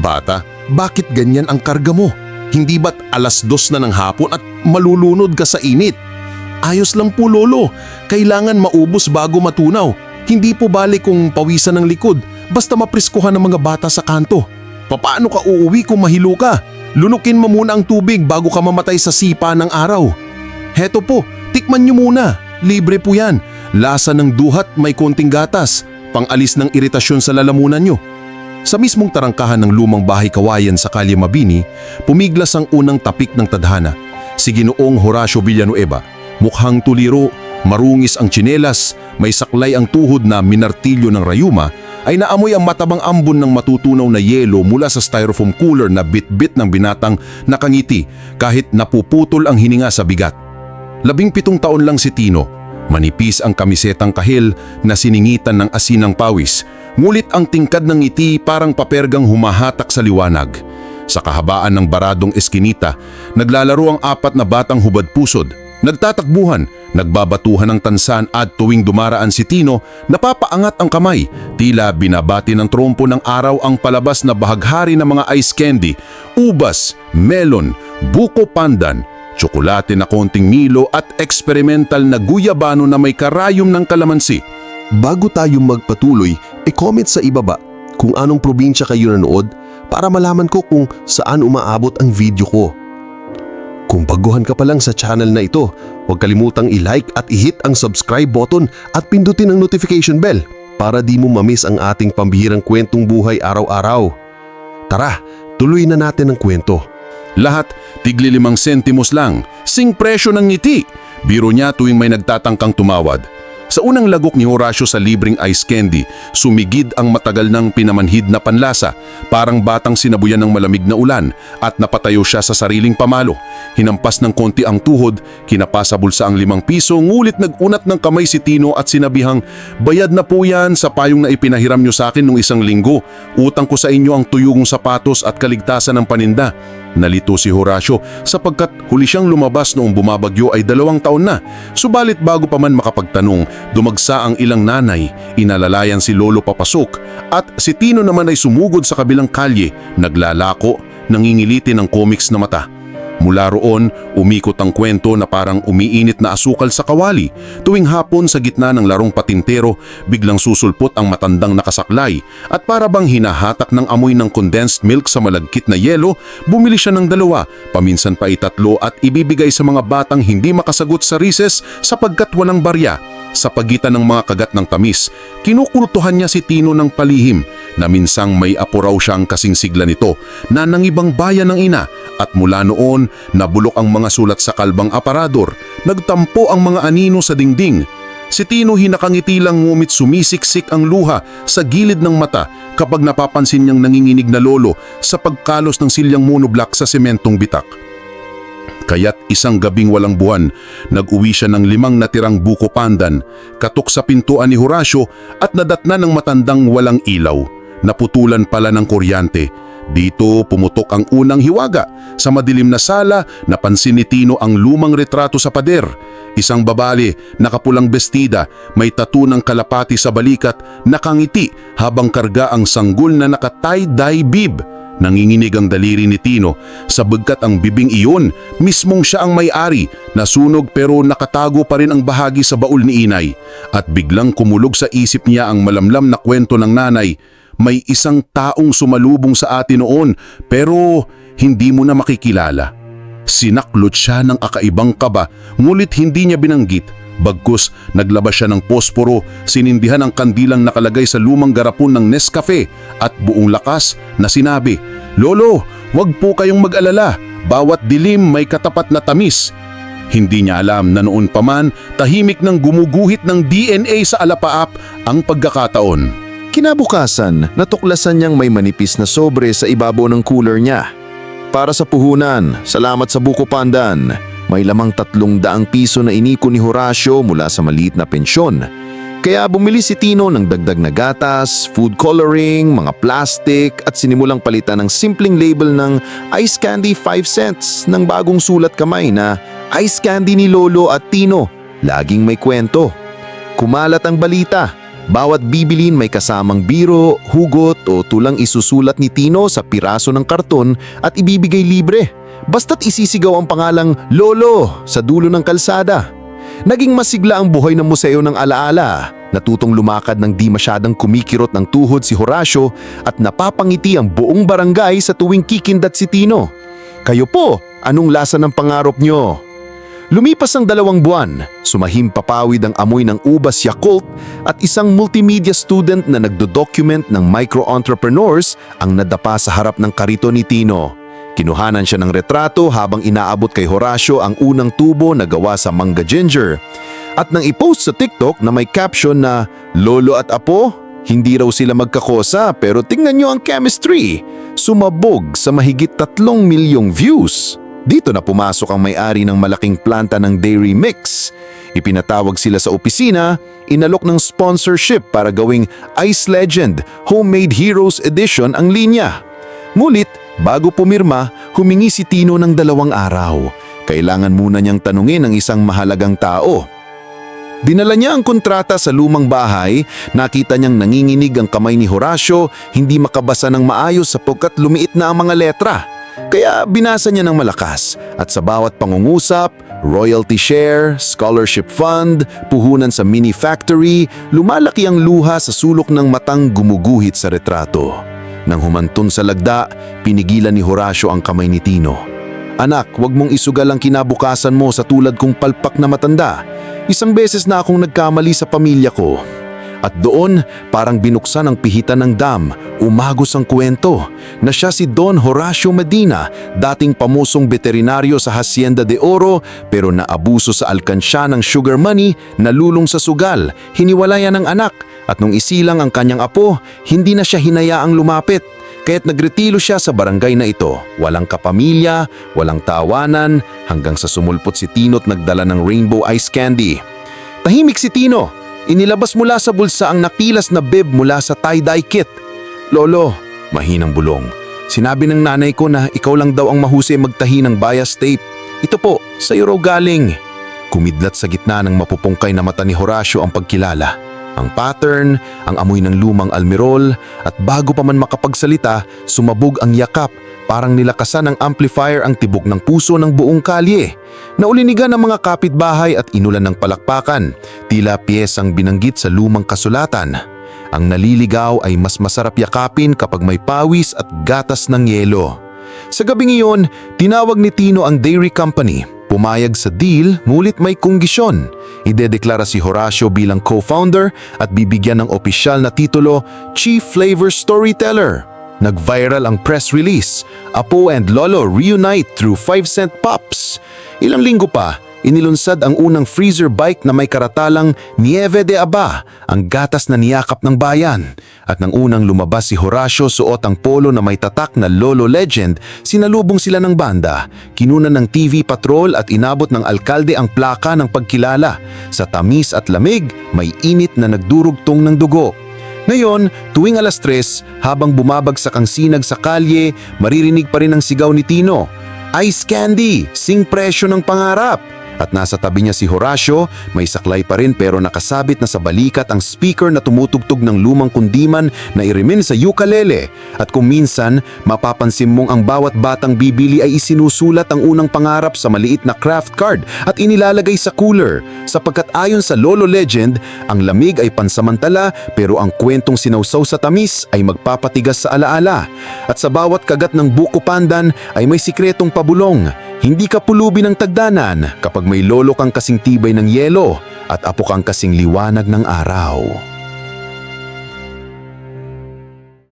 Bata, bakit ganyan ang karga mo? Hindi ba't alas dos na ng hapon at malulunod ka sa init? Ayos lang po lolo, kailangan maubos bago matunaw. Hindi po bali kung pawisan ng likod, basta mapriskuhan ng mga bata sa kanto. Papaano ka uuwi kung mahilo ka? Lunukin mo muna ang tubig bago ka mamatay sa sipa ng araw. Heto po, tikman nyo muna. Libre po yan. Lasa ng duhat may konting gatas. Pangalis ng iritasyon sa lalamunan nyo. Sa mismong tarangkahan ng lumang bahay kawayan sa Kalye Mabini, pumiglas ang unang tapik ng tadhana. Si Ginoong Horacio Villanueva, mukhang tuliro, marungis ang tsinelas, may saklay ang tuhod na minartilyo ng rayuma, ay naamoy ang matabang ambon ng matutunaw na yelo mula sa styrofoam cooler na bit-bit ng binatang nakangiti kahit napuputol ang hininga sa bigat. Labing pitong taon lang si Tino. Manipis ang kamisetang kahil na siningitan ng asinang pawis, ngulit ang tingkad ng ngiti parang papergang humahatak sa liwanag. Sa kahabaan ng baradong eskinita, naglalaro ang apat na batang hubad pusod. Nagtatakbuhan, nagbabatuhan ng tansan at tuwing dumaraan si Tino, napapaangat ang kamay. Tila binabati ng trompo ng araw ang palabas na bahaghari ng mga ice candy, ubas, melon, buko pandan, tsokolate na konting milo at experimental na guyabano na may karayom ng kalamansi. Bago tayo magpatuloy, e-comment sa ibaba kung anong probinsya kayo nanood para malaman ko kung saan umaabot ang video ko. Kung baguhan ka pa lang sa channel na ito, huwag kalimutang i-like at i-hit ang subscribe button at pindutin ang notification bell para di mo mamiss ang ating pambihirang kwentong buhay araw-araw. Tara, tuloy na natin ang kwento. Lahat tigli limang sentimos lang, sing presyo ng ngiti. Biro niya tuwing may nagtatangkang tumawad. Sa unang lagok ni Horacio sa libreng ice candy, sumigid ang matagal ng pinamanhid na panlasa, parang batang sinabuyan ng malamig na ulan at napatayo siya sa sariling pamalo. Hinampas ng konti ang tuhod, kinapasa bulsa ang limang piso, ngulit nagunat ng kamay si Tino at sinabihang, Bayad na po yan sa payong na ipinahiram niyo sa akin nung isang linggo. Utang ko sa inyo ang tuyong sapatos at kaligtasan ng paninda. Nalito si Horacio sapagkat huli siyang lumabas noong bumabagyo ay dalawang taon na. Subalit bago pa man makapagtanong, dumagsa ang ilang nanay, inalalayan si Lolo papasok at si Tino naman ay sumugod sa kabilang kalye, naglalako, nangingiliti ng comics na mata. Mula roon, umikot ang kwento na parang umiinit na asukal sa kawali. Tuwing hapon sa gitna ng larong patintero, biglang susulpot ang matandang nakasaklay at para bang hinahatak ng amoy ng condensed milk sa malagkit na yelo, bumili siya ng dalawa, paminsan pa itatlo at ibibigay sa mga batang hindi makasagot sa recess sapagkat walang barya. Sa pagitan ng mga kagat ng tamis, kinukultuhan niya si Tino ng palihim na minsang may apo raw siyang kasing sigla nito na nangibang bayan ng ina at mula noon nabulok ang mga sulat sa kalbang aparador, nagtampo ang mga anino sa dingding. Si Tino hinakangiti lang ngumit sumisiksik ang luha sa gilid ng mata kapag napapansin niyang nanginginig na lolo sa pagkalos ng silyang monoblock sa sementong bitak. Kaya't isang gabing walang buwan, nag-uwi siya ng limang natirang buko pandan, katok sa pintuan ni Horacio at nadatna ng matandang walang ilaw. Naputulan pala ng kuryante. Dito pumutok ang unang hiwaga. Sa madilim na sala, napansin ni Tino ang lumang retrato sa pader. Isang babali, nakapulang bestida, may tattoo ng kalapati sa balikat, nakangiti habang karga ang sanggol na naka-tie-dye bib. Nanginginig ang daliri ni Tino sabagkat ang bibing iyon mismong siya ang may-ari nasunog pero nakatago pa rin ang bahagi sa baul ni inay at biglang kumulog sa isip niya ang malamlam na kwento ng nanay may isang taong sumalubong sa atin noon pero hindi mo na makikilala. Sinaklot siya ng akaibang kaba ngulit hindi niya binanggit Bagkus, naglabas siya ng posporo, sinindihan ang kandilang nakalagay sa lumang garapon ng Nescafe at buong lakas na sinabi, Lolo, wag po kayong mag-alala, bawat dilim may katapat na tamis. Hindi niya alam na noon pa man tahimik ng gumuguhit ng DNA sa alapaap ang pagkakataon. Kinabukasan, natuklasan niyang may manipis na sobre sa ibabaw ng cooler niya. Para sa puhunan, salamat sa buko pandan. May lamang tatlong daang piso na iniko ni Horacio mula sa maliit na pensyon. Kaya bumili si Tino ng dagdag na gatas, food coloring, mga plastic at sinimulang palitan ng simpleng label ng Ice Candy 5 cents ng bagong sulat kamay na Ice Candy ni Lolo at Tino. Laging may kwento. Kumalat ang balita. Bawat bibilin may kasamang biro, hugot o tulang isusulat ni Tino sa piraso ng karton at ibibigay libre. Basta't isisigaw ang pangalang Lolo sa dulo ng kalsada. Naging masigla ang buhay ng museo ng alaala. Natutong lumakad ng di masyadang kumikirot ng tuhod si Horacio at napapangiti ang buong barangay sa tuwing kikindat si Tino. Kayo po, anong lasa ng pangarap nyo? Lumipas ang dalawang buwan, sumahim papawid ang amoy ng ubas Yakult at isang multimedia student na nagdo-document ng micro-entrepreneurs ang nadapa sa harap ng karito ni Tino. Kinuhanan siya ng retrato habang inaabot kay Horacio ang unang tubo na gawa sa mangga ginger. At nang ipost sa TikTok na may caption na Lolo at Apo, hindi raw sila magkakosa pero tingnan nyo ang chemistry. Sumabog sa mahigit tatlong milyong views. Dito na pumasok ang may-ari ng malaking planta ng Dairy Mix. Ipinatawag sila sa opisina, inalok ng sponsorship para gawing Ice Legend Homemade Heroes Edition ang linya. Ngulit, bago pumirma, humingi si Tino ng dalawang araw. Kailangan muna niyang tanungin ang isang mahalagang tao. Dinala niya ang kontrata sa lumang bahay, nakita niyang nanginginig ang kamay ni Horacio, hindi makabasa ng maayos sapagkat lumiit na ang mga letra. Kaya binasa niya ng malakas at sa bawat pangungusap, royalty share, scholarship fund, puhunan sa mini factory, lumalaki ang luha sa sulok ng matang gumuguhit sa retrato. Nang humantun sa lagda, pinigilan ni Horacio ang kamay ni Tino. Anak, wag mong isugal ang kinabukasan mo sa tulad kong palpak na matanda. Isang beses na akong nagkamali sa pamilya ko. At doon, parang binuksan ang pihitan ng dam, umagos ang kwento na siya si Don Horacio Medina, dating pamusong veterinaryo sa Hacienda de Oro pero naabuso sa alkansya ng sugar money, nalulong sa sugal, hiniwalayan ng anak at nung isilang ang kanyang apo, hindi na siya hinayaang lumapit. Kaya't nagretilo siya sa barangay na ito. Walang kapamilya, walang tawanan, hanggang sa sumulpot si Tino at nagdala ng rainbow ice candy. Tahimik si Tino. Inilabas mula sa bulsa ang napilas na bib mula sa tie-dye kit. Lolo, mahinang bulong. Sinabi ng nanay ko na ikaw lang daw ang mahusay magtahi ng bias tape. Ito po, sa raw galing. Kumidlat sa gitna ng mapupungkay na mata ni Horacio ang pagkilala. Ang pattern, ang amoy ng lumang almirol, at bago pa man makapagsalita, sumabog ang yakap parang nilakasan ng amplifier ang tibok ng puso ng buong kalye. Naulinigan ng mga kapitbahay at inulan ng palakpakan, tila piyesang binanggit sa lumang kasulatan. Ang naliligaw ay mas masarap yakapin kapag may pawis at gatas ng yelo. Sa gabing iyon, tinawag ni Tino ang dairy company. Pumayag sa deal ngulit may konggisyon. Idedeklara si Horacio bilang co-founder at bibigyan ng opisyal na titulo Chief Flavor Storyteller. Nag-viral ang press release. Apo and Lolo reunite through 5 cent pops. Ilang linggo pa, inilunsad ang unang freezer bike na may karatalang Nieve de Aba, ang gatas na niyakap ng bayan. At nang unang lumabas si Horacio suot ang polo na may tatak na Lolo Legend, sinalubong sila ng banda. Kinunan ng TV patrol at inabot ng alkalde ang plaka ng pagkilala. Sa tamis at lamig, may init na nagdurugtong ng dugo. Ngayon, tuwing alas tres, habang bumabagsak ang sinag sa kalye, maririnig pa rin ang sigaw ni Tino. Ice candy, sing presyo ng pangarap. At nasa tabi niya si Horacio, may saklay pa rin pero nakasabit na sa balikat ang speaker na tumutugtog ng lumang kundiman na irimin sa ukulele. At kung minsan, mapapansin mong ang bawat batang bibili ay isinusulat ang unang pangarap sa maliit na craft card at inilalagay sa cooler. Sapagkat ayon sa Lolo Legend, ang lamig ay pansamantala pero ang kwentong sinawsaw sa tamis ay magpapatigas sa alaala. At sa bawat kagat ng buko pandan ay may sikretong pabulong. Hindi ka pulubi ng tagdanan kapag may lolo kang kasing tibay ng yelo at apo kang kasing liwanag ng araw.